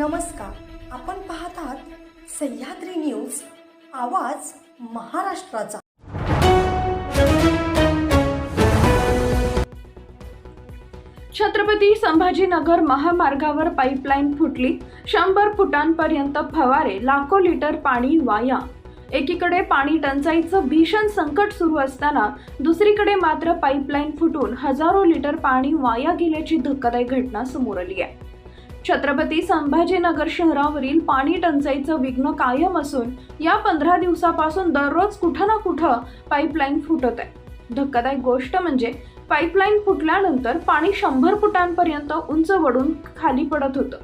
नमस्कार. आपण पाहत आहात सह्याद्री न्यूज आवाज महाराष्ट्राचा. छत्रपती संभाजीनगर महामार्गावर पाईपलाईन फुटली. शंभर फुटांपर्यंत फवारे लाखो लिटर पाणी वाया. एकीकडे पाणी टंचाईचं भीषण संकट सुरू असताना दुसरीकडे मात्र पाईपलाईन फुटून हजारो लिटर पाणी वाया गेल्याची धक्कादायक घटना समोर आली आहे. छत्रपती संभाजीनगर शहरावरील पाणी टंचाईचं विघ्न कायम असून या पंधरा दिवसापासून दररोज कुठं ना कुठं पाईपलाईन फुटत आहे. धक्कादायक गोष्ट म्हणजे पाईपलाईन फुटल्यानंतर पाणी शंभर फुटांपर्यंत उंच वडून खाली पडत होतं.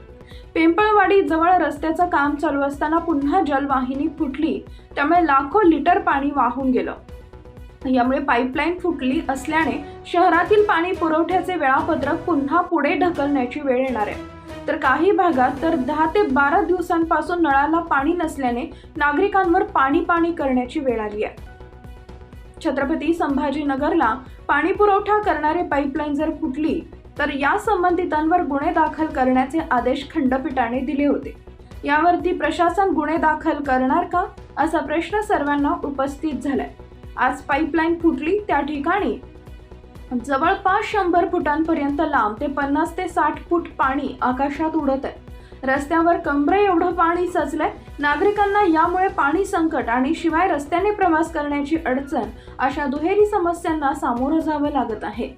पिंपळवाडी जवळ रस्त्याचं काम चालू असताना पुन्हा जलवाहिनी फुटली त्यामुळे लाखो लिटर पाणी वाहून गेलं. यामुळे पाईपलाईन फुटली असल्याने शहरातील पाणी पुरवठ्याचे वेळापत्रक पुन्हा पुढे ढकलण्याची वेळ येणार आहे. तर काही भागात तर दहा ते बारा दिवसांपासून नळाला पाणी नसल्याने नागरिकांवर पाणी पाणी करण्याची वेळ आली आहे. छत्रपती संभाजीनगरला पाणी पुरवठा करणारे पाईपलाईन जर फुटली तर या संबंधितांवर गुन्हे दाखल करण्याचे आदेश खंडपीठाने दिले होते. यावरती प्रशासन गुन्हे दाखल करणार का असा प्रश्न सर्वांना उपस्थित झालाय. आज पाईपलाईन फुटली त्या ठिकाणी जवळपास शंभर फुटांपर्यंत लांब ते पन्नास ते साठ फूट पाणी आकाशात उडत आहे रस्त्यावर कमरे एवढं पाणी सचलंय नागरिकांना यामुळे पाणी संकट आणि शिवाय रस्त्याने प्रवास करण्याची अडचण अशा दुहेरी समस्यांना सामोरं जावं लागत आहे.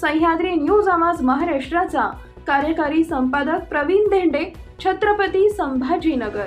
सह्याद्री न्यूज आवाज महाराष्ट्राचा. कार्यकारी संपादक प्रवीण धेंडे छत्रपती संभाजीनगर.